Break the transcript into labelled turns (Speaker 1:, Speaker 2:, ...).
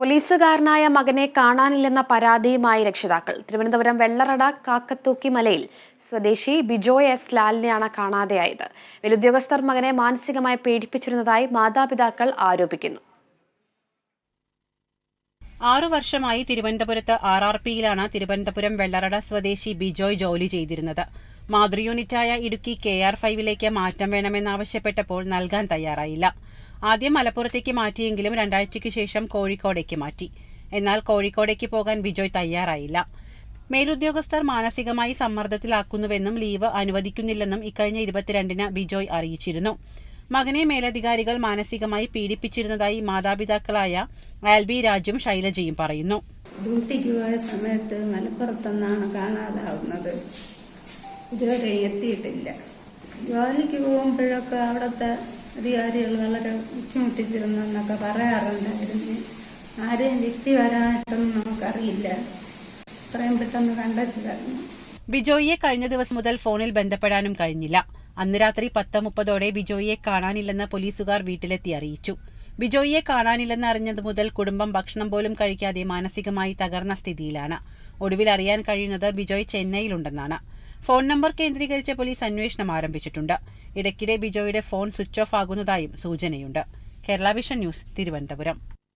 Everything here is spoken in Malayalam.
Speaker 1: പോലീസുകാരനായ മകനെ കാണാനില്ലെന്ന പരാതിയുമായി രക്ഷിതാക്കൾ. തിരുവനന്തപുരം വെള്ളറട കാക്കത്തൂക്കി മലയിൽ സ്വദേശി ബിജോയ് എസ് ലാലിനെയാണ് കാണാതെയായത്. വെലുദ്യോഗസ്ഥർ മകനെ മാനസികമായി പീഡിപ്പിച്ചിരുന്നതായി മാതാപിതാക്കൾ ആരോപിക്കുന്നു.
Speaker 2: ആറു വർഷമായി തിരുവനന്തപുരത്ത് ആർ ആർ പിയിലാണ് തിരുവനന്തപുരം വെള്ളറട സ്വദേശി ബിജോയ് ജോലി ചെയ്തിരുന്നത്. മാതൃ യൂണിറ്റായ ഇടുക്കി കെ ആർ ഫൈവിലേക്ക് മാറ്റം വേണമെന്നാവശ്യപ്പെട്ടപ്പോൾ നൽകാൻ തയ്യാറായില്ല. ആദ്യം മലപ്പുറത്തേക്ക് മാറ്റിയെങ്കിലും രണ്ടാഴ്ചയ്ക്ക് ശേഷം കോഴിക്കോടേക്ക് മാറ്റി. എന്നാൽ കോഴിക്കോടേക്ക് പോകാൻ ബിജോയ് തയ്യാറായില്ല. മേലുദ്യോഗസ്ഥർ മാനസികമായി സമ്മർദ്ദത്തിലാക്കുന്നുവെന്നും ലീവ് അനുവദിക്കുന്നില്ലെന്നും ഇക്കഴിഞ്ഞ ഇരുപത്തിരണ്ടിന് ബിജോയ് അറിയിച്ചിരുന്നു. മകനെ മേലധികാരികൾ മാനസികമായി പീഡിപ്പിച്ചിരുന്നതായി മാതാപിതാക്കളായ ആൽബി രാജും ശൈലജയും പറയുന്നു.
Speaker 3: ഡ്യൂട്ടിക്ക് പോയ സമയത്ത് മലപ്പുറത്തെന്നാണ് കാണാതാവുന്നത്. ഇതുവരെ എത്തിയിട്ടില്ല. ജോലിക്ക് പോകുമ്പോഴൊക്കെ അവിടുത്തെ അധികാരികൾ വളരെ ബുദ്ധിമുട്ടിച്ചിരുന്നു എന്നൊക്കെ പറയാറുണ്ടായിരുന്നു. ആരെയും വ്യക്തിപരമായിട്ടൊന്നും നമുക്കറിയില്ല. എത്രയും പെട്ടെന്ന് കണ്ടെത്തി തരണം
Speaker 2: ബിജോയിയെ കഴിഞ്ഞ ദിവസം മുതൽ ഫോണിൽ ബന്ധപ്പെടാനും കഴിഞ്ഞില്ല. അന്ന് രാത്രി പത്ത് മുപ്പതോടെ ബിജോയിയെ കാണാനില്ലെന്ന് പോലീസുകാർ വീട്ടിലെത്തി അറിയിച്ചു. ബിജോയിയെ കാണാനില്ലെന്ന് അറിഞ്ഞത് മുതൽ കുടുംബം ഭക്ഷണം പോലും കഴിക്കാതെ മാനസികമായി തകർന്ന സ്ഥിതിയിലാണ്. ഒടുവിൽ അറിയാൻ കഴിയുന്നത് ബിജോയ് ചെന്നൈയിലുണ്ടെന്നാണ്. ഫോൺ നമ്പർ കേന്ദ്രീകരിച്ച് പോലീസ് അന്വേഷണം ആരംഭിച്ചിട്ടുണ്ട്. ഇടയ്ക്കിടെ ബിജോയുടെ ഫോൺ സ്വിച്ച് ഓഫ് ആകുന്നതായും സൂചനയുണ്ട്. Kerala vision news Thiruvananthapuram.